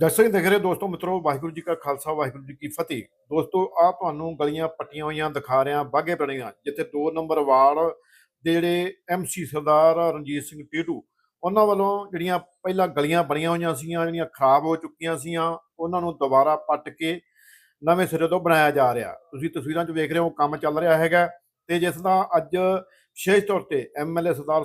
ਦਰਸ਼ਕ ਦੇਖ ਰਹੇ ਹੋ ਦੋਸਤੋ, ਮਿੱਤਰੋ, ਵਾਹਿਗੁਰੂ ਜੀ ਕਾ ਖਾਲਸਾ, ਵਾਹਿਗੁਰੂ ਜੀ ਕੀ ਫਤਿਹ। ਦੋਸਤੋ, ਆ ਤੁਹਾਨੂੰ ਗਲੀਆਂ ਪੱਟੀਆਂ ਹੋਈਆਂ ਦਿਖਾ ਰਿਹਾ ਬਾਗੇ ਬਣੀਆਂ ਜਿੱਥੇ 2 ਨੰਬਰ ਵਾਰਡ ਦੇ ਜਿਹੜੇ ਐਮਸੀ ਸਰਦਾਰ ਰਣਜੀਤ ਸਿੰਘ ਟੀਟੂ, ਉਹਨਾਂ ਵੱਲੋਂ ਜਿਹੜੀਆਂ ਪਹਿਲਾਂ ਗਲੀਆਂ ਬਣੀਆਂ ਹੋਈਆਂ ਸੀਗੀਆਂ, ਜਿਹੜੀਆਂ ਖਰਾਬ ਹੋ ਚੁੱਕੀਆਂ ਸੀਗੀਆਂ, ਉਹਨਾਂ ਨੂੰ ਦੁਬਾਰਾ ਪੱਟ ਕੇ ਨਵੇਂ ਸਿਰੇ ਤੋਂ ਬਣਾਇਆ ਜਾ ਰਿਹਾ ਤੁਸੀਂ ਤਸਵੀਰਾਂ 'ਚ ਵੇਖ ਰਹੇ ਹੋ, ਕੰਮ ਚੱਲ ਰਿਹਾ ਹੈਗਾ ਤੇ ਜਿਸ ਦਾ ਅੱਜ ਵਿਸ਼ੇਸ਼ ਤੌਰ ਤੇ ਐਮਐਲਏ ਸਰਦਾਰ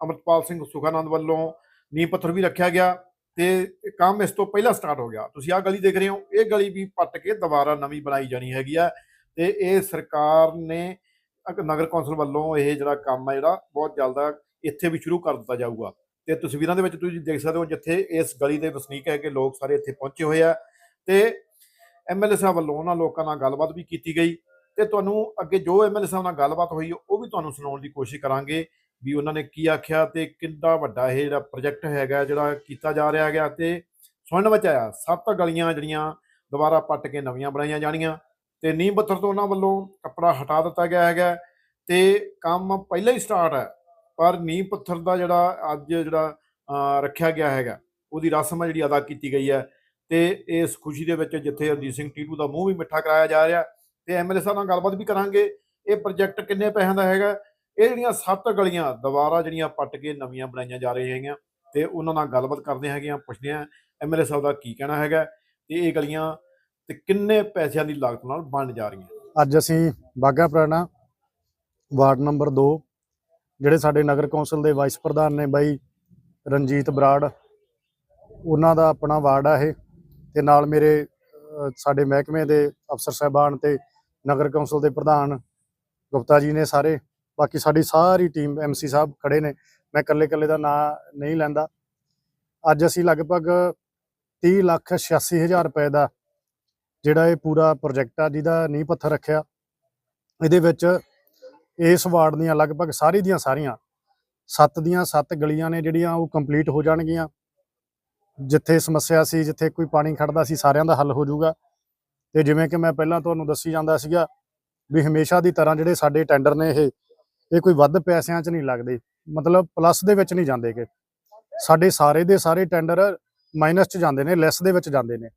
ਅਮਰਪਾਲ ਸਿੰਘ ਸੁਖਾਨੰਦ ਵੱਲੋਂ ਨੀਂਹ ਪੱਥਰ ਵੀ ਰੱਖਿਆ ਗਿਆ। ਤੇ ਕੰਮ ਇਸ ਤੋਂ ਪਹਿਲਾਂ ਸਟਾਰਟ ਹੋ ਗਿਆ। ਤੁਸੀਂ ਆਹ ਗਲੀ ਦੇਖ ਰਹੇ ਹੋ, ਇਹ ਗਲੀ ਵੀ ਪੱਟ ਕੇ ਦੁਬਾਰਾ ਨਵੀਂ ਬਣਾਈ ਜਾਣੀ ਹੈਗੀ ਆ ਤੇ ਇਹ ਸਰਕਾਰ ਨੇ ਨਗਰ ਕੌਂਸਲ ਵੱਲੋਂ ਇਹ ਜਿਹੜਾ ਕੰਮ ਹੈ ਜਿਹੜਾ ਬਹੁਤ ਜਲਦ ਇੱਥੇ ਵੀ ਸ਼ੁਰੂ ਕਰ ਦਿੱਤਾ ਜਾਊਗਾ। ਤੇ ਤਸਵੀਰਾਂ ਦੇ ਵਿੱਚ ਤੁਸੀਂ ਦੇਖ ਸਕਦੇ ਹੋ ਜਿੱਥੇ ਇਸ ਗਲੀ ਦੇ ਵਸਨੀਕ ਹੈ ਕਿ ਲੋਕ ਸਾਰੇ ਇੱਥੇ ਪਹੁੰਚੇ ਹੋਏ ਆ ਤੇ ਐਮਐਲਏ ਸਾਹਿਬ ਵੱਲੋਂ ਉਹਨਾਂ ਲੋਕਾਂ ਨਾਲ ਗੱਲਬਾਤ ਵੀ ਕੀਤੀ ਗਈ ਤੇ ਤੁਹਾਨੂੰ ਅੱਗੇ ਜੋ ਐਮਐਲਏ ਸਾਹਿਬ ਨਾਲ ਗੱਲਬਾਤ ਹੋਈ, ਉਹ ਵੀ ਤੁਹਾਨੂੰ ਸੁਣਾਉਣ ਦੀ ਕੋਸ਼ਿਸ਼ ਕਰਾਂਗੇ। ਵੀ ਉਹਨਾਂ ਨੇ ਕੀ ਆਖਿਆ ਤੇ ਕਿੰਨਾ ਵੱਡਾ ਇਹ ਜਿਹੜਾ ਪ੍ਰੋਜੈਕਟ ਹੈਗਾ, ਜਿਹੜਾ ਕੀਤਾ ਜਾ ਰਿਹਾ ਹੈਗਾ ਤੇ ਸੁਣਨ ਵਿੱਚ ਆਇਆ, ਸੱਤ ਗਲੀਆਂ ਜਿਹੜੀਆਂ ਦੁਬਾਰਾ ਪੱਟ ਕੇ ਨਵੀਆਂ ਬਣਾਈਆਂ ਜਾਣੀਆਂ ਤੇ ਨੀਂਹ ਪੱਥਰ ਤੋਂ ਉਹਨਾਂ ਵੱਲੋਂ ਕੱਪੜਾ ਹਟਾ ਦਿੱਤਾ ਗਿਆ ਹੈਗਾ ਤੇ ਕੰਮ ਪਹਿਲਾਂ ਹੀ ਸਟਾਰਟ ਹੈ, ਪਰ ਨੀਂਹ ਪੱਥਰ ਦਾ ਜਿਹੜਾ ਅੱਜ ਜਿਹੜਾ ਰੱਖਿਆ ਗਿਆ ਹੈਗਾ, ਉਹਦੀ ਰਸਮ ਜਿਹੜੀ ਅਦਾ ਕੀਤੀ ਗਈ ਹੈ ਤੇ ਇਸ ਖੁਸ਼ੀ ਦੇ ਵਿੱਚ ਜਿੱਥੇ ਅਰਜੀਤ ਸਿੰਘ ਟੀਟੂ ਦਾ ਮੂੰਹ ਵੀ ਮਿੱਠਾ ਕਰਾਇਆ ਜਾ ਰਿਹਾ ਤੇ ਐਮਐਲਏ ਸਾਹਿਬ ਨਾਲ ਗੱਲਬਾਤ ਵੀ ਕਰਾਂਗੇ, ਇਹ ਪ੍ਰੋਜੈਕਟ ਕਿੰਨੇ ਪੈਸਿਆਂ ਦਾ ਹੈਗਾ ਇਹ ਜਿਹੜੀਆਂ ਸੱਤ ਗਲੀਆਂ, ਦੁਬਾਰਾ ਜਿਹੜੀਆਂ ਪੱਟ ਕੇ ਨਵੀਆਂ ਬਣਾਈਆਂ ਜਾ ਰਹੀਆਂ ਹੈਗੀਆਂ ਤੇ ਉਹਨਾਂ ਨਾਲ ਗੱਲਬਾਤ ਕਰਦੇ ਹੈਗੇ ਪੁੱਛਦੇ ਆ ਐਮਐਲਏ ਸਾਹਿਬ ਦਾ ਕੀ ਕਹਿਣਾ ਹੈਗਾ ਤੇ ਇਹ ਗਲੀਆਂ ਤੇ ਕਿੰਨੇ ਪੈਸਿਆਂ ਦੀ ਲਾਗਤ ਨਾਲ ਬਣ ਜਾ ਰਹੀਆਂ? ਅੱਜ ਅਸੀਂ ਬਾਗਾ ਪੁਰਾਣਾ ਵਾਰਡ ਨੰਬਰ 2 ਜਿਹੜੇ ਸਾਡੇ ਨਗਰ ਕੌਂਸਲ ਦੇ ਵਾਈਸ ਪ੍ਰਧਾਨ ਨੇ ਬਾਈ ਰਣਜੀਤ ਬਰਾੜ, ਉਹਨਾਂ ਦਾ ਆਪਣਾ ਵਾਰਡ ਆ ਇਹ ਤੇ ਨਾਲ ਮੇਰੇ ਸਾਡੇ ਮਹਿਕਮੇ ਦੇ ਅਫਸਰ ਸਾਹਿਬਾਨ ਤੇ ਨਗਰ ਕੌਂਸਲ ਦੇ ਪ੍ਰਧਾਨ ਗੁਪਤਾ ਜੀ ਨੇ ਸਾਰੇ ਬਾਕੀ ਸਾਡੀ ਸਾਰੀ ਟੀਮ ਐਮਸੀ ਸਾਹਿਬ ਖੜੇ ਨੇ। ਮੈਂ ਇਕੱਲੇ ਇਕੱਲੇ ਦਾ ਨਾਂ ਨਹੀਂ ਲੈਂਦਾ। ਅੱਜ ਅਸੀਂ ਲਗਭਗ 30 ਲੱਖ 86 ਹਜ਼ਾਰ ਰੁਪਏ ਦਾ ਜਿਹੜਾ ਇਹ ਪੂਰਾ ਪ੍ਰੋਜੈਕਟ ਆ, ਜਿਹਦਾ ਨੀਂਹ ਪੱਥਰ ਰੱਖਿਆ। ਇਹਦੇ ਵਿੱਚ ਇਸ ਵਾਰਡ ਦੀਆਂ ਲਗਭਗ ਸਾਰੀ ਦੀਆਂ ਸਾਰੀਆਂ ਸੱਤ ਦੀਆਂ ਸੱਤ ਗਲੀਆਂ ਨੇ ਜਿਹੜੀਆਂ ਉਹ ਕੰਪਲੀਟ ਹੋ ਜਾਣਗੀਆਂ। ਜਿੱਥੇ ਸਮੱਸਿਆ ਸੀ, ਜਿੱਥੇ ਕੋਈ ਪਾਣੀ ਖੜਦਾ ਸੀ, ਸਾਰਿਆਂ ਦਾ ਹੱਲ ਹੋ ਜਾਊਗਾ। ਤੇ ਜਿਵੇਂ ਕਿ ਮੈਂ ਪਹਿਲਾਂ ਤੁਹਾਨੂੰ ਦੱਸੀ ਜਾਂਦਾ ਸੀਗਾ ਵੀ ਹਮੇਸ਼ਾ ਦੀ ਤਰ੍ਹਾਂ ਜਿਹੜੇ ਸਾਡੇ ਟੈਂਡਰ ਨੇ ਇਹ ਇਹ ਕੋਈ ਵੱਧ ਪੈਸਿਆਂ 'ਚ ਨਹੀਂ ਲੱਗਦੇ। ਮਤਲਬ ਪਲੱਸ ਦੇ ਵਿੱਚ ਨਹੀਂ ਜਾਂਦੇਗੇ ਸਾਡੇ ਸਾਰੇ ਦੇ ਸਾਰੇ ਟੈਂਡਰ ਮਾਈਨਸ 'ਚ ਜਾਂਦੇ ਨੇ ਲੈਸ ਦੇ ਵਿੱਚ ਜਾਂਦੇ ਨੇ।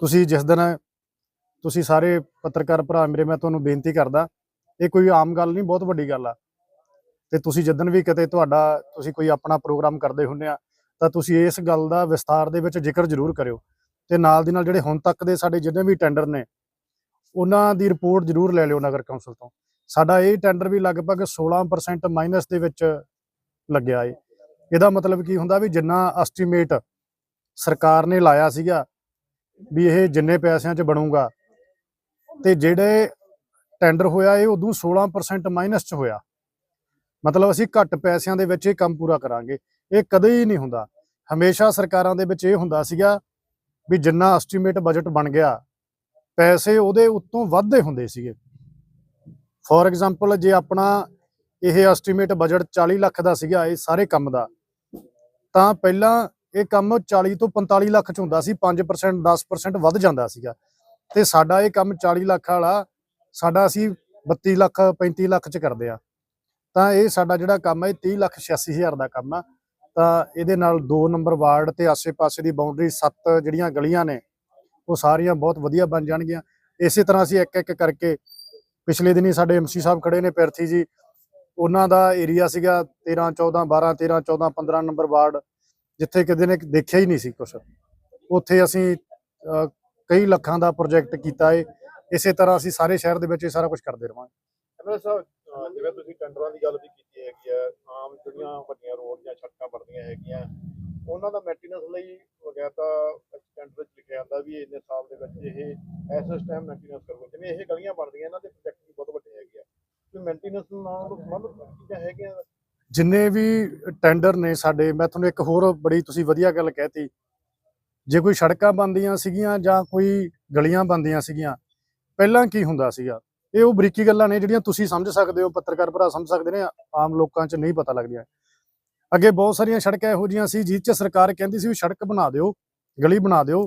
ਤੁਸੀਂ ਜਿਸ ਦਿਨ, ਤੁਸੀਂ ਸਾਰੇ ਪੱਤਰਕਾਰ ਭਰਾ ਮੇਰੇ, ਮੈਂ ਤੁਹਾਨੂੰ ਬੇਨਤੀ ਕਰਦਾ, ਇਹ ਕੋਈ ਆਮ ਗੱਲ ਨਹੀਂ, ਬਹੁਤ ਵੱਡੀ ਗੱਲ ਆ। ਤੇ ਤੁਸੀਂ ਜਦੋਂ ਵੀ ਕਿਤੇ ਤੁਹਾਡਾ, ਤੁਸੀਂ ਕੋਈ ਆਪਣਾ ਪ੍ਰੋਗਰਾਮ ਕਰਦੇ ਹੁੰਦੇ ਆ, ਤਾਂ ਤੁਸੀਂ ਇਸ ਗੱਲ ਦਾ ਵਿਸਥਾਰ ਦੇ ਵਿੱਚ ਜ਼ਿਕਰ ਜ਼ਰੂਰ ਕਰਿਓ। ਤੇ ਨਾਲ ਦੀ ਨਾਲ ਜਿਹੜੇ ਹੁਣ ਤੱਕ ਦੇ ਸਾਡੇ ਜਿੰਨੇ ਵੀ ਟੈਂਡਰ ਨੇ, ਉਹਨਾਂ ਦੀ ਰਿਪੋਰਟ ਜ਼ਰੂਰ ਲੈ ਲਿਓ ਨਗਰ ਕੌਂਸਲ ਤੋਂ। ਸਾਡਾ ਇਹ ਟੈਂਡਰ ਵੀ ਲਗਭਗ 16% ਮਾਈਨਸ ਦੇ ਵਿੱਚ ਲੱਗਿਆ ਏ। ਇਹਦਾ ਮਤਲਬ ਕੀ ਹੁੰਦਾ ਵੀ ਜਿੰਨਾ ਐਸਟੀਮੇਟ ਸਰਕਾਰ ਨੇ ਲਾਇਆ ਸੀਗਾ ਵੀ ਇਹ ਜਿੰਨੇ ਪੈਸਿਆਂ 'ਚ ਬਣੂਗਾ ਤੇ ਜਿਹੜੇ ਟੈਂਡਰ ਹੋਇਆ ਇਹ ਉਦੋਂ 16% ਮਾਈਨਸ 'ਚ ਹੋਇਆ। ਮਤਲਬ ਅਸੀਂ ਘੱਟ ਪੈਸਿਆਂ ਦੇ ਵਿੱਚ ਇਹ ਕੰਮ ਪੂਰਾ ਕਰਾਂਗੇ। ਇਹ ਕਦੇ ਹੀ ਨਹੀਂ ਹੁੰਦਾ। ਹਮੇਸ਼ਾ ਸਰਕਾਰਾਂ ਦੇ ਵਿੱਚ ਇਹ ਹੁੰਦਾ ਸੀਗਾ ਵੀ ਜਿੰਨਾ ਐਸਟੀਮੇਟ ਬਜਟ ਬਣ ਗਿਆ, ਪੈਸੇ ਉਹਦੇ ਉੱਤੋਂ ਵੱਧਦੇ ਹੁੰਦੇ ਸੀਗੇ। ਫੋਰ ਐਗਜ਼ਾਮਪਲ ਜੇ ਆਪਣਾ ਇਹ ਐਸਟੀਮੇਟ ਬਜਟ 40 ਲੱਖ ਦਾ ਸੀਗਾ, ਇਹ ਸਾਰੇ ਕੰਮ ਦਾ, ਤਾਂ ਪਹਿਲਾਂ ਇਹ ਕੰਮ 40 ਤੋਂ 45 ਲੱਖ ਚ ਹੁੰਦਾ ਸੀ 5% 10% ਵੱਧ ਜਾਂਦਾ ਸੀਗਾ। ਤੇ ਸਾਡਾ ਇਹ ਕੰਮ 40 ਲੱਖ ਵਾਲਾ, ਸਾਡਾ ਅਸੀਂ 32 ਲੱਖ 35 ਲੱਖ ਚ ਕਰਦੇ ਆ ਤਾਂ ਇਹ ਸਾਡਾ ਜਿਹੜਾ ਕੰਮ ਹੈ, ਇਹ 30 ਲੱਖ 86 ਹਜ਼ਾਰ ਦਾ ਕੰਮ ਆ। ਤਾਂ ਇਹਦੇ ਨਾਲ 2 ਨੰਬਰ ਵਾਰਡ ਤੇ ਆਸੇ-ਪਾਸੇ ਦੀ ਬਾਉਂਡਰੀ 7 ਜਿਹੜੀਆਂ ਗਲੀਆਂ ਨੇ, ਉਹ ਸਾਰੀਆਂ ਬਹੁਤ ਵਧੀਆ ਬਣ ਜਾਣਗੀਆਂ। ਇਸੇ ਤਰ੍ਹਾਂ ਅਸੀਂ ਇੱਕ ਇੱਕ ਕਰਕੇ ਪਿਛਲੇ ਦਿਨੀ ਸਾਡੇ ਐਮਸੀ ਸਾਹਿਬ ਖੜੇ ਨੇ ਪਿਰਥੀ ਜੀ, ਉਹਨਾਂ ਦਾ ਏਰੀਆ ਸੀਗਾ 13 14 12 13 14 15 ਨੰਬਰ ਵਾਰਡ, ਜਿੱਥੇ ਕਿਤੇ ਨੇ ਦੇਖਿਆ ਹੀ ਨਹੀਂ ਸੀ ਕੁਛ। ਉੱਥੇ ਅਸੀਂ ਕਈ ਲੱਖਾਂ ਦਾ ਪ੍ਰੋਜੈਕਟ ਕੀਤਾ ਏ। ਇਸੇ ਤਰ੍ਹਾਂ ਅਸੀਂ ਸਾਰੇ ਸ਼ਹਿਰ ਦੇ ਵਿੱਚ ਇਹ ਸਾਰਾ ਕੁਝ ਕਰਦੇ ਰਵਾਂਗੇ। ਐਮਐਲਏ ਸਾਹਿਬ ਜਿਵੇਂ ਤੁਸੀਂ ਟੈਂਡਰਾਂ ਦੀ ਗੱਲ ਵੀ ਕੀਤੀ ਹੈਗੀ ਆ ਆਮ ਜਿਹੜੀਆਂ ਵੱਡੀਆਂ ਰੋਡ ਜਾਂ ਸੜਕਾਂ ਬਣਦੀਆਂ ਹੈਗੀਆਂ, ਉਹਨਾਂ ਦਾ ਮੇਨਟੇਨੈਂਸ ਲਈ ਵਗੈਰਾ ਤਾਂ ਟੈਂਡਰ ਵਿੱਚ ਲਿਖਿਆ ਜਾਂਦਾ ਵੀ ਇੰਨੇ ਸਾਲ ਦੇ ਵਿੱਚ ਇਹ, ਇਸ ਟਾਈਮ ਮੇਨਟੇਨੈਂਸ ਕਰੂਗਾ ਜਿਵੇਂ ਇਹ ਗਲੀਆਂ ਬਣਦੀਆਂ, ਇਹਨਾਂ ਦੇ ਪ੍ਰੋਜੈਕਟ ਵੀ ਬਹੁਤ ਵੱਡੇ ਹੈਗੇ ਆ ਕਿ ਮੇਨਟੇਨੈਂਸ ਨਾਲ ਸੰਬੰਧਿਤ ਚੀਜ਼ਾਂ ਹੈਗੀਆਂ ਜਿੰਨੇ ਵੀ ਟੈਂਡਰ ਨੇ ਸਾਡੇ, ਮੈਂ ਤੁਹਾਨੂੰ ਇੱਕ ਹੋਰ ਬੜੀ ਤੁਸੀਂ ਵਧੀਆ ਗੱਲ ਕਹਿਤੀ। ਜੇ ਕੋਈ ਸੜਕਾਂ ਬਣਦੀਆਂ ਸੀਗੀਆਂ ਜਾਂ ਕੋਈ ਗਲੀਆਂ ਬਣਦੀਆਂ ਸੀਗੀਆਂ, ਪਹਿਲਾਂ ਕੀ ਹੁੰਦਾ ਸੀਗਾ? ਇਹ ਉਹ ਬਰੀਕੀ ਗੱਲਾਂ ਨੇ ਜਿਹੜੀਆਂ ਤੁਸੀਂ ਸਮਝ ਸਕਦੇ ਹੋ, ਪੱਤਰਕਾਰ ਭਰਾ ਸਮਝ ਸਕਦੇ ਨੇ, ਆਮ ਲੋਕਾਂ 'ਚ ਨਹੀਂ ਪਤਾ ਲੱਗਦੀਆਂ। ਅੱਗੇ ਬਹੁਤ ਸਾਰੀਆਂ ਸੜਕਾਂ ਇਹੋ ਜਿਹੀਆਂ ਸੀ ਜਿਸ 'ਚ ਸਰਕਾਰ ਕਹਿੰਦੀ ਸੀ ਵੀ ਸੜਕ ਬਣਾ ਦਿਓ, ਗਲੀ ਬਣਾ ਦਿਓ,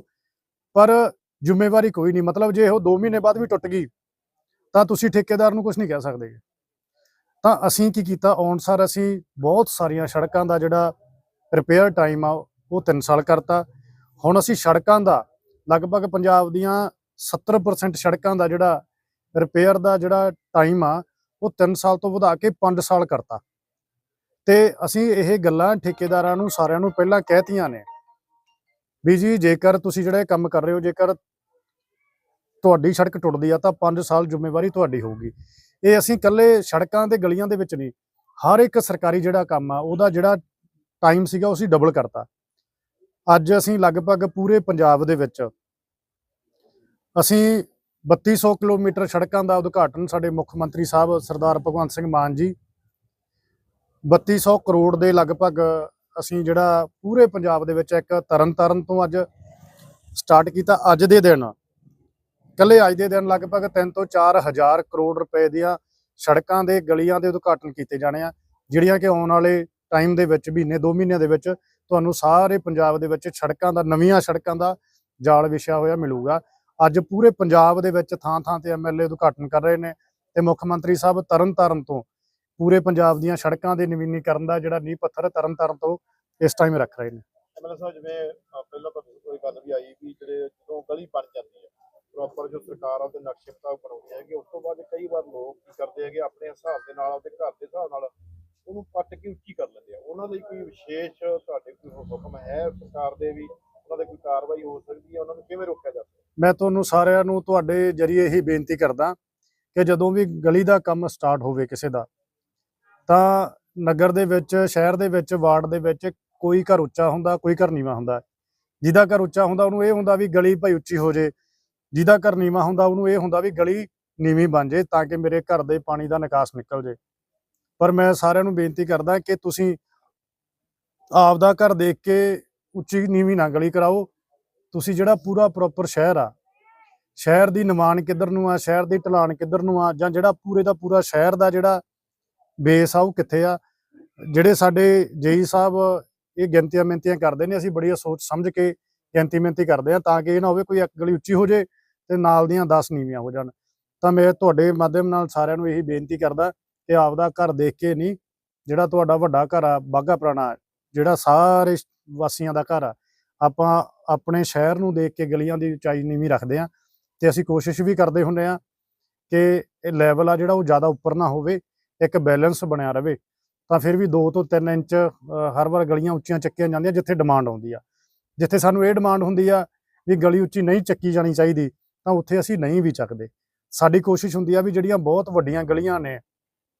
ਪਰ ਜ਼ਿੰਮੇਵਾਰੀ ਕੋਈ ਨਹੀਂ। ਮਤਲਬ ਜੇ ਉਹ 2 ਮਹੀਨੇ ਬਾਅਦ ਵੀ ਟੁੱਟ ਗਈ ਤਾਂ ਤੁਸੀਂ ਠੇਕੇਦਾਰ ਨੂੰ ਕੁਝ ਨਹੀਂ ਕਹਿ ਸਕਦੇ। ਤਾਂ ਅਸੀਂ ਕੀ ਕੀਤਾ? ਔਨਸਰ ਅਸੀਂ ਬਹੁਤ ਸਾਰੀਆਂ ਸੜਕਾਂ ਦਾ ਜਿਹੜਾ ਰਿਪੇਅਰ ਟਾਈਮ ਆ, ਉਹ 3 ਸਾਲ ਕਰਤਾ। ਹੁਣ ਅਸੀਂ ਸੜਕਾਂ ਦਾ ਲਗਭਗ ਪੰਜਾਬ ਦੀਆਂ 70% ਸੜਕਾਂ ਦਾ ਜਿਹੜਾ ਰਿਪੇਅਰ ਦਾ ਜਿਹੜਾ ਟਾਈਮ ਆ, ਉਹ 3 ਸਾਲ ਤੋਂ ਵਧਾ ਕੇ 5 ਸਾਲ ਕਰਤਾ। ਤੇ ਅਸੀਂ ਇਹ ਗੱਲਾਂ ਠੇਕੇਦਾਰਾਂ ਨੂੰ ਸਾਰਿਆਂ ਨੂੰ ਪਹਿਲਾਂ ਕਹਿਤੀਆਂ ਨੇ ਵੀ ਜੀ, ਜੇਕਰ ਤੁਸੀਂ ਜਿਹੜੇ ਕੰਮ ਕਰ ਰਹੇ ਹੋ, ਜੇਕਰ ਤੁਹਾਡੀ ਸੜਕ ਟੁੱਟਦੀ ਆ ਤਾਂ 5 ਸਾਲ ਜ਼ਿੰਮੇਵਾਰੀ ਤੁਹਾਡੀ ਹੋਊਗੀ। ਇਹ ਅਸੀਂ ਇਕੱਲੇ ਸੜਕਾਂ ਤੇ ਗਲੀਆਂ ਦੇ ਵਿੱਚ ਨਹੀਂ, ਹਰ ਇੱਕ ਸਰਕਾਰੀ ਜਿਹੜਾ ਕੰਮ ਆ, ਉਹਦਾ ਜਿਹੜਾ ਟਾਈਮ ਸੀਗਾ ਉਹ ਡਬਲ ਕਰਤਾ। ਅੱਜ ਅਸੀਂ ਲਗਭਗ ਪੂਰੇ ਪੰਜਾਬ ਦੇ ਵਿੱਚ ਅਸੀਂ 3200 ਕਿਲੋਮੀਟਰ ਸੜਕਾਂ ਦਾ ਉਦਘਾਟਨ ਸਾਡੇ ਮੁੱਖ ਮੰਤਰੀ ਸਾਹਿਬ ਸਰਦਾਰ ਭਗਵੰਤ ਸਿੰਘ ਮਾਨ ਜੀ 3200 ਕਰੋੜ ਦੇ ਲਗਭਗ ਅਸੀਂ ਜਿਹੜਾ ਪੂਰੇ ਪੰਜਾਬ ਦੇ ਵਿੱਚ ਇੱਕ ਤਰਨ ਤਾਰਨ ਤੋਂ ਅੱਜ ਸਟਾਰਟ ਕੀਤਾ ਅੱਜ ਦੇ ਦਿਨ। ਕੱਲੇ ਅੱਜ ਦੇ ਦਿਨ ਲਗਭਗ 3 ਤੋਂ 4 ਕਰੋੜ ਰੁਪਏ ਦੀਆਂ ਸੜਕਾਂ ਦੇ ਗਲੀਆਂ ਦੇ ਉਦਘਾਟਨ ਕੀਤੇ ਜਾਣੇ ਆ, ਜਿਹੜੀਆਂ ਕਿ ਆਉਣ ਵਾਲੇ ਟਾਈਮ ਦੇ ਵਿੱਚ, ਮਹੀਨੇ 2 ਮਹੀਨਿਆਂ ਦੇ ਵਿੱਚ ਤੁਹਾਨੂੰ ਸਾਰੇ ਪੰਜਾਬ ਦੇ ਵਿੱਚ ਸੜਕਾਂ ਦਾ, ਨਵੀਆਂ ਸੜਕਾਂ ਦਾ ਜਾਲ ਵਿਛਿਆ ਹੋਇਆ ਮਿਲੂਗਾ। ਅੱਜ ਪੂਰੇ ਪੰਜਾਬ ਦੇ ਵਿੱਚ ਥਾਂ ਥਾਂ ਤੇ ਐਮਐਲਏ ਉਦਘਾਟਨ ਕਰ ਰਹੇ ਨੇ ਤੇ ਮੁੱਖ ਮੰਤਰੀ ਸਾਹਿਬ ਤਰਨ ਤਾਰਨ ਤੋਂ ਪੂਰੇ ਪੰਜਾਬ ਦੀਆਂ ਸੜਕਾਂ ਦੇ ਨਵੀਨੀਕਰਨ ਦਾ ਜਿਹੜਾ ਨੀਂਹ ਪੱਥਰ ਤਰਨਤਾਰਨ ਤੋਂ ਇਸ ਟਾਈਮ ਰੱਖ ਰਹੇ ਨੇ। ਐਮਐਲਏ ਸਾਹਿਬ, ਜਿਵੇਂ ਪਹਿਲਾਂ ਕੋਈ ਗੱਲ ਵੀ ਆਈ ਵੀ ਜਿਹੜੇ ਜਦੋਂ ਗਲੀ ਬਣ ਜਾਂਦੀ ਹੈ ਪ੍ਰੋਪਰ ਜੋ ਸਰਕਾਰ ਉਹਦੇ ਨਕਸ਼ੇ ਮੁਤਾਬਕ ਬਣਾਉਂਦੀ ਹੈਗੀ। ਉਸ ਤੋਂ ਬਾਅਦ ਕਈ ਵਾਰ ਲੋਕ ਕੀ ਕਰਦੇ ਹੈਗੇ, ਆਪਣੇ ਹਿਸਾਬ ਦੇ ਨਾਲ, ਆਪਣੇ ਘਰ ਦੇ ਹਿਸਾਬ ਨਾਲ, ਉਹਨੂੰ ਪੱਟ ਕੇ ਉੱਚੀ ਕਰ ਲੈਂਦੇ ਆ। ਉਹਨਾਂ ਲਈ ਕੋਈ ਵਿਸ਼ੇਸ਼ ਤੁਹਾਡੇ ਕੋਈ ਹੁਕਮ ਹੈ ਸਰਕਾਰ ਦੇ ਵੀ? ਉਹਨਾਂ ਦੇ ਕੋਈ ਕਾਰਵਾਈ ਹੋ ਸਕਦੀ ਹੈ? ਉਹਨਾਂ ਨੂੰ ਕਿਵੇਂ ਰੋਕਿਆ ਜਾ ਸਕਦਾ? ਮੈਂ ਤੁਹਾਨੂੰ ਸਾਰਿਆਂ ਨੂੰ ਤੁਹਾਡੇ ਜਰੀਏ ਹੀ ਬੇਨਤੀ ਕਰਦਾ ਕਿ ਜਦੋਂ ਵੀ ਗਲੀ ਦਾ ਕੰਮ ਸਟਾਰਟ ਹੋਵੇ ਕਿਸੇ ਦਾ, ਤਾਂ ਨਗਰ ਦੇ ਵਿੱਚ, ਸ਼ਹਿਰ ਦੇ ਵਿੱਚ, ਵਾਰਡ ਦੇ ਵਿੱਚ ਕੋਈ ਘਰ ਉੱਚਾ ਹੁੰਦਾ, ਕੋਈ ਘਰ ਨੀਵਾਂ ਹੁੰਦਾ। ਜਿਹਦਾ ਘਰ ਉੱਚਾ ਹੁੰਦਾ, ਉਹਨੂੰ ਇਹ ਹੁੰਦਾ ਵੀ ਗਲੀ ਭਾਈ ਉੱਚੀ ਹੋ ਜੇ। ਜਿਹਦਾ ਘਰ ਨੀਵਾਂ ਹੁੰਦਾ, ਉਹਨੂੰ ਇਹ ਹੁੰਦਾ ਵੀ ਗਲੀ ਨੀਵੀਂ ਬਣ ਜੇ ਤਾਂ ਕਿ ਮੇਰੇ ਘਰ ਦੇ ਪਾਣੀ ਦਾ ਨਿਕਾਸ ਨਿਕਲ ਜੇ। ਪਰ ਮੈਂ ਸਾਰਿਆਂ ਨੂੰ ਬੇਨਤੀ ਕਰਦਾ ਕਿ ਤੁਸੀਂ ਆਪਦਾ ਘਰ ਦੇਖ ਕੇ ਉੱਚੀ ਨੀਵੀਂ ਨਾ ਗਲੀ ਕਰਾਓ। ਤੁਸੀਂ ਜਿਹੜਾ ਪੂਰਾ ਪ੍ਰੋਪਰ ਸ਼ਹਿਰ ਆ, ਸ਼ਹਿਰ ਦੀ ਨਿਮਾਣ ਕਿੱਧਰ ਨੂੰ ਆ, ਸ਼ਹਿਰ ਦੀ ਢਲਾਨ ਕਿੱਧਰ ਨੂੰ ਆ, ਜਾਂ ਜਿਹੜਾ ਪੂਰੇ ਦਾ ਪੂਰਾ ਸ਼ਹਿਰ ਦਾ ਜਿਹੜਾ ਬੇਸ ਆ, ਉਹ ਕਿੱਥੇ ਆ? ਜਿਹੜੇ ਸਾਡੇ ਜੇਈ ਸਾਹਿਬ ਇਹ ਗਿਣਤੀਆਂ ਮਿੰਤੀਆਂ ਕਰਦੇ ਨੇ, ਅਸੀਂ ਬੜੀ ਸੋਚ ਸਮਝ ਕੇ ਗਿਣਤੀ ਮਿੰਤੀ ਕਰਦੇ ਆ ਤਾਂ ਕਿ ਇਹ ਨਾ ਹੋਵੇ ਕੋਈ ਇੱਕ ਗਲੀ ਉੱਚੀ ਹੋ ਜੇ ਤੇ ਨਾਲ ਦੀਆਂ 10 ਨੀਵੀਆਂ ਹੋ ਜਾਣ। ਤਾਂ ਮੈਂ ਤੁਹਾਡੇ ਮਾਧਿਅਮ ਨਾਲ ਸਾਰਿਆਂ ਨੂੰ ਇਹੀ ਬੇਨਤੀ ਕਰਦਾ ਕਿ ਆਪਦਾ ਘਰ ਦੇਖ ਕੇ ਨਹੀਂ, ਜਿਹੜਾ ਤੁਹਾਡਾ ਵੱਡਾ ਘਰ ਆ ਬਾਗਾ ਪੁਰਾਣਾ, ਜਿਹੜਾ ਸਾਰੇ ਵਾਸੀਆਂ ਦਾ ਘਰ ਆ, ਆਪਾਂ ਆਪਣੇ ਸ਼ਹਿਰ ਨੂੰ ਦੇਖ ਕੇ ਗਲੀਆਂ ਦੀ ਉਚਾਈ ਨੀਵੀਂ ਰੱਖਦੇ ਆ ਤੇ ਅਸੀਂ ਕੋਸ਼ਿਸ਼ ਵੀ ਕਰਦੇ ਹੁੰਦੇ ਆ ਕਿ ਇਹ ਲੈਵਲ ਆ ਜਿਹੜਾ ਉਹ ਜ਼ਿਆਦਾ ਉੱਪਰ ਨਾ ਹੋਵੇ, ਇੱਕ ਬੈਲੈਂਸ ਬਣਿਆ ਰਵੇ। ਤਾਂ ਫਿਰ ਵੀ 2 ਤੋਂ 3 ਇੰਚ ਹਰ ਵਾਰ ਗਲੀਆਂ ਉੱਚੀਆਂ ਚੱਕੀਆਂ ਜਾਂਦੀਆਂ ਜਿੱਥੇ ਡਿਮਾਂਡ ਆਉਂਦੀ ਆ। ਜਿੱਥੇ ਸਾਨੂੰ ਇਹ ਡਿਮਾਂਡ ਹੁੰਦੀ ਆ ਵੀ ਗਲੀ ਉੱਚੀ ਨਹੀਂ ਚੱਕੀ ਜਾਣੀ ਚਾਹੀਦੀ ਤਾਂ ਉੱਥੇ ਅਸੀਂ ਨਹੀਂ ਵੀ ਚੱਕਦੇ। ਸਾਡੀ ਕੋਸ਼ਿਸ਼ ਹੁੰਦੀ ਆ ਵੀ ਜਿਹੜੀਆਂ ਬਹੁਤ ਵੱਡੀਆਂ ਗਲੀਆਂ ਨੇ,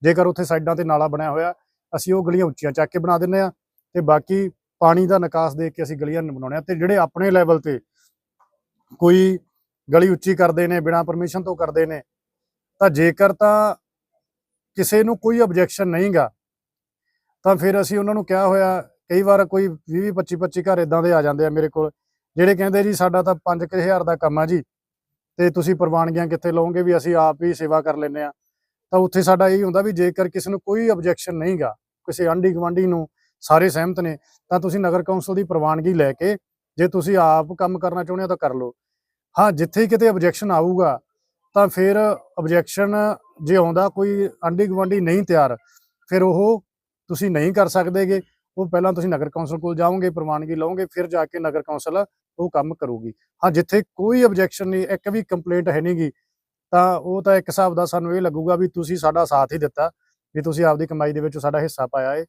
ਜੇਕਰ ਉੱਥੇ ਸਾਈਡਾਂ ਤੇ ਨਾਲਾ ਬਣਿਆ ਹੋਇਆ, ਅਸੀਂ ਉਹ ਗਲੀਆਂ ਉੱਚੀਆਂ ਚੱਕ ਕੇ ਬਣਾ ਦਿੰਦੇ ਆ ਤੇ ਬਾਕੀ ਪਾਣੀ ਦਾ ਨਿਕਾਸ ਦੇਖ ਕੇ ਅਸੀਂ ਗਲੀਆਂ ਬਣਾਉਣੇ ਆ ਤੇ ਜਿਹੜੇ ਆਪਣੇ ਲੈਵਲ ਤੇ ਕੋਈ ਗਲੀ ਉੱਚੀ ਕਰਦੇ ਨੇ, ਬਿਨਾਂ ਪਰਮਿਸ਼ਨ ਤੋਂ ਕਰਦੇ ਨੇ, ਤਾਂ ਜੇਕਰ ਤਾਂ ਕਿਸੇ ਨੂੰ ਕੋਈ ਆਬਜੈਕਸ਼ਨ ਨਹੀਂਗਾ, ਤਾਂ ਫਿਰ ਅਸੀਂ ਉਹਨਾਂ ਨੂੰ ਕਿਹਾ ਹੋਇਆ, ਕਈ ਵਾਰ ਕੋਈ 20 25 25 ਘਰ ਇਦਾਂ ਦੇ ਆ ਜਾਂਦੇ ਆ ਮੇਰੇ ਕੋਲ, ਜਿਹੜੇ ਕਹਿੰਦੇ ਜੀ ਸਾਡਾ ਤਾਂ 5000 ਦਾ ਕੰਮ ਆ ਜੀ ਤੇ ਤੁਸੀਂ ਪ੍ਰਵਾਨਗੀਆਂ ਕਿੱਥੇ ਲਓਗੇ ਵੀ ਅਸੀਂ ਆਪ ਹੀ ਸੇਵਾ ਕਰ ਲੈਂਦੇ ਆ ਤਾਂ ਉੱਥੇ ਸਾਡਾ ਇਹ ਹੁੰਦਾ ਵੀ ਜੇਕਰ ਕਿਸੇ ਨੂੰ ਕੋਈ ਆਬਜੈਕਸ਼ਨ ਨਹੀਂਗਾ ਕਿਸੇ ਆਂਢੀ ਗੁਆਂਢੀ ਨੂੰ ਸਾਰੇ ਸਹਿਮਤ ਨੇ, ਤਾਂ ਤੁਸੀਂ ਨਗਰ ਕੌਂਸਲ ਦੀ ਪ੍ਰਵਾਨਗੀ ਲੈ ਕੇ ਜੇ ਤੁਸੀਂ ਆਪ ਕੰਮ ਕਰਨਾ ਚਾਹੁੰਦੇ ਹੋ ਤਾਂ ਕਰ ਲਓ। ਹਾਂ, ਜਿੱਥੇ ਕਿਤੇ ਆਬਜੈਕਸ਼ਨ ਆਊਗਾ, ਤਾਂ ਫਿਰ ਆਬਜੈਕਸ਼ਨ ਜੇ ਆਉਂਦਾ, ਕੋਈ ਆਂਢੀ ਗੁਆਂਢੀ ਨਹੀਂ ਤਿਆਰ, ਫਿਰ ਉਹ ਤੁਸੀਂ ਨਹੀਂ ਕਰ ਸਕਦੇਗੇ। ਉਹ ਪਹਿਲਾਂ ਤੁਸੀਂ ਨਗਰ ਕੌਂਸਲ ਕੋਲ ਜਾਓਗੇ, ਪ੍ਰਵਾਨਗੀ ਲਓਗੇ, ਫਿਰ ਜਾ ਕੇ ਨਗਰ ਕੌਂਸਲ ਉਹ ਕੰਮ ਕਰੂਗੀ। ਹਾਂ ਜਿੱਥੇ ਕੋਈ ਆਬਜੈਕਸ਼ਨ ਨਹੀਂ ਇੱਕ ਵੀ ਕੰਪਲੇਂਟ ਹੈ ਨਹੀਂਗੀ ਤਾਂ ਉਹ ਤਾਂ ਇੱਕ ਹਿਸਾਬ ਦਾ ਸਾਨੂੰ ਇਹ ਲੱਗੂਗਾ ਵੀ ਤੁਸੀਂ ਸਾਡਾ ਸਾਥ ਹੀ ਦਿੱਤਾ ਵੀ ਤੁਸੀਂ ਆਪਦੀ ਕਮਾਈ ਦੇ ਵਿੱਚ ਸਾਡਾ ਹਿੱਸਾ ਪਾਇਆ ਏ।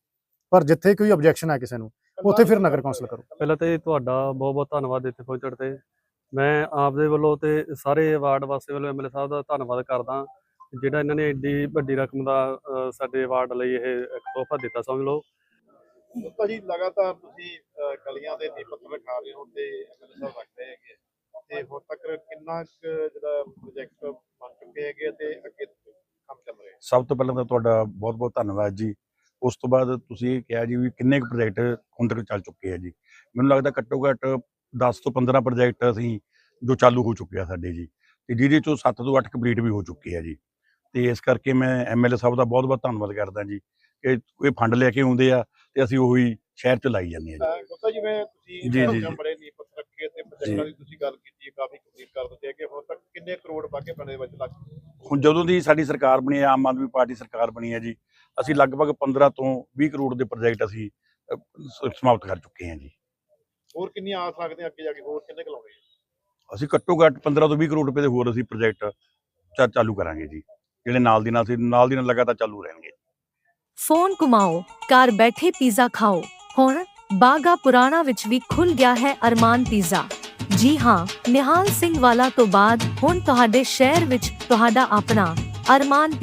ਪਰ ਜਿੱਥੇ ਕੋਈ ਆਬਜੈਕਸ਼ਨ ਹੈ ਕਿਸੇ ਨੂੰ ਉੱਥੇ ਫਿਰ ਨਗਰ ਕੌਂਸਲ ਕਰੋ। ਪਹਿਲਾਂ ਤੇ ਤੁਹਾਡਾ ਬਹੁਤ ਬਹੁਤ ਧੰਨਵਾਦ ਇੱਥੇ ਪਹੁੰਚਣ ਤੇ। ਮੈਂ ਆਪ ਦੇ ਵੱਲੋਂ ਤੇ ਸਾਰੇ ਵਾਰਡ ਵਾਸੀ ਵੱਲੋਂ ਐਮਐਲਏ ਸਾਹਿਬ ਦਾ ਧੰਨਵਾਦ ਕਰਦਾ ਜਿਹੜਾ ਇਹਨਾਂ ਨੇ ਏਡੀ ਵੱਡੀ ਰਕਮ ਦਾ ਸਾਡੇ ਵਾਰਡ ਲਈ ਇਹ ਇੱਕ ਤੋਹਫਾ ਦਿੱਤਾ ਸਮਝ ਲਓ। ਤਾਂ ਲਗਾਤਾਰ ਤੁਸੀਂ ਗਲੀਆਂ ਦੇ ਨੀਂਹ ਰਖਾ ਰਹੇ ਹੋ ਤੇ ਐਮਐਲਏ ਸਾਹਿਬ ਰੱਖ ਹੈਗੇ। ਤੇ ਹੁਣ ਤੱਕ ਕਿੰਨਾ ਜਿਹੜਾ ਪ੍ਰੋਜੈਕਟ ਬਣ ਚੁੱਕੇ ਹੈਗੇ ਤੇ ਅੱਗੇ ਕੰਮ ਚੱਲ ਰਿਹਾ ਸਭ ਤੋਂ ਪਹਿਲਾਂ ਤਾਂ ਤੁਹਾਡਾ ਬਹੁਤ-ਬਹੁਤ ਧੰਨਵਾਦ ਜੀ। ਉਸ ਤੋਂ ਬਾਅਦ ਤੁਸੀਂ ਇਹ ਕਿਹਾ ਜੀ ਵੀ ਕਿੰਨੇ ਕੁ ਪ੍ਰੋਜੈਕਟ ਹੁਣ ਤੱਕ ਚੱਲ ਚੁੱਕੇ ਆ ਜੀ। ਮੈਨੂੰ ਲੱਗਦਾ ਘੱਟੋ ਘੱਟ 10 ਤੋਂ 15 ਪ੍ਰੋਜੈਕਟ ਅਸੀਂ ਜੋ ਚਾਲੂ ਹੋ ਚੁੱਕੇ ਆ ਸਾਡੇ ਜੀ। ਤੇ ਜਿਹਦੇ ਚੋਂ 7 ਤੋਂ 8 ਕੰਪਲੀਟ ਵੀ ਹੋ ਚੁੱਕੇ ਆ ਜੀ। ਤੇ ਇਸ ਕਰਕੇ ਮੈਂ ਐਮਐਲਏ ਸਾਹਿਬ ਦਾ ਬਹੁਤ-ਬਹੁਤ ਧੰਨਵਾਦ ਕਰਦਾ ਜੀ ਕਿ ਕੋਈ ਫੰਡ ਲੈ ਕੇ ਆਉਂਦੇ ਆ। ਤੇ ਅਸੀਂ ਉਹੀ ਸ਼ਹਿਰ ਚ ਲਾਈ ਜਾਂਦੇ ਹੈ ਗੁੱਤਾ ਜਿਵੇਂ ਤੁਸੀਂ ਜੀ, ਜੀ, ਜੀ। ਬੜੇ ਪੱਥਰ ਰੱਖੇ ਤੇ ਪ੍ਰੋਜੈਕਟਾਂ ਦੀ ਤੁਸੀਂ ਗੱਲ ਕੀਤੀ ਹੈ ਕਾਫੀ ਕੰਪਲੀਟ ਕਰ ਦਿੱਤੇ ਹੈਗੇ ਹੁਣ ਤੱਕ ਕਿੰਨੇ ਕਰੋੜ ਬਾਗੇ ਬਣੇ ਵਿੱਚ ਲੱਗ ਹੁਣ ਜਦੋਂ ਦੀ ਸਾਡੀ ਸਰਕਾਰ ਬਣੀ ਹੈ ਆਮ ਆਦਮੀ ਪਾਰਟੀ ਸਰਕਾਰ ਬਣੀ ਹੈ ਜੀ ਅਸੀਂ ਲਗਭਗ 15 ਤੋਂ 20 ਕਰੋੜ ਦੇ ਪ੍ਰੋਜੈਕਟ ਅਸੀਂ ਅਹ, ਸ- ਸਮਾਪਤ ਕਰ ਚੁੱਕੇ ਹਾਂ ਜੀ। ਹੋਰ ਕਿੰਨੀ ਆਸ ਰੱਖਦੇ ਆ ਅੱਗੇ ਜਾ ਕੇ ਹੋਰ ਕਿੰਨੇ ਕੁ ਲਾਉਣੇ ਆ? ਅਸੀਂ ਘੱਟੋ ਘੱਟ 15 ਤੋਂ 20 ਕਰੋੜ ਰੁਪਏ ਦੇ ਹੋਰ ਅਸੀਂ ਪ੍ਰੋਜੈਕਟ ਚਾਲੂ ਕਰਾਂਗੇ ਜੀ ਜਿਹੜੇ ਨਾਲ ਦੀ ਨਾਲ ਅਸੀਂ ਨਾਲ ਦੀ ਨਾਲ ਲਗਾਤਾਰ ਚਾਲੂ ਰਹਿਣਗੇ। ਫੋਨ ਘੁਮਾਓ, ਘਰ ਬੈਠੇ ਪੀਜ਼ਾ ਖਾਓ। ਹੁਣ ਬਾਗਾ ਪੁਰਾਣਾ ਵਿੱਚ ਵੀ ਖੁੱਲ ਗਿਆ ਹੈ ਅਰਮਾਨ ਪੀਜ਼ਾ। ਜੀ ਹਾਂ, ਨਿਹਾਲ ਸਿੰਘ ਵਾਲਾ ਤੋਂ ਬਾਅਦ ਹੁਣ ਤੁਹਾਡੇ ਸ਼ਹਿਰ ਵਿੱਚ ਤੁਹਾਡਾ ਆਪਣਾ ਅਰਮਾਨ ਪੀਜ਼ਾ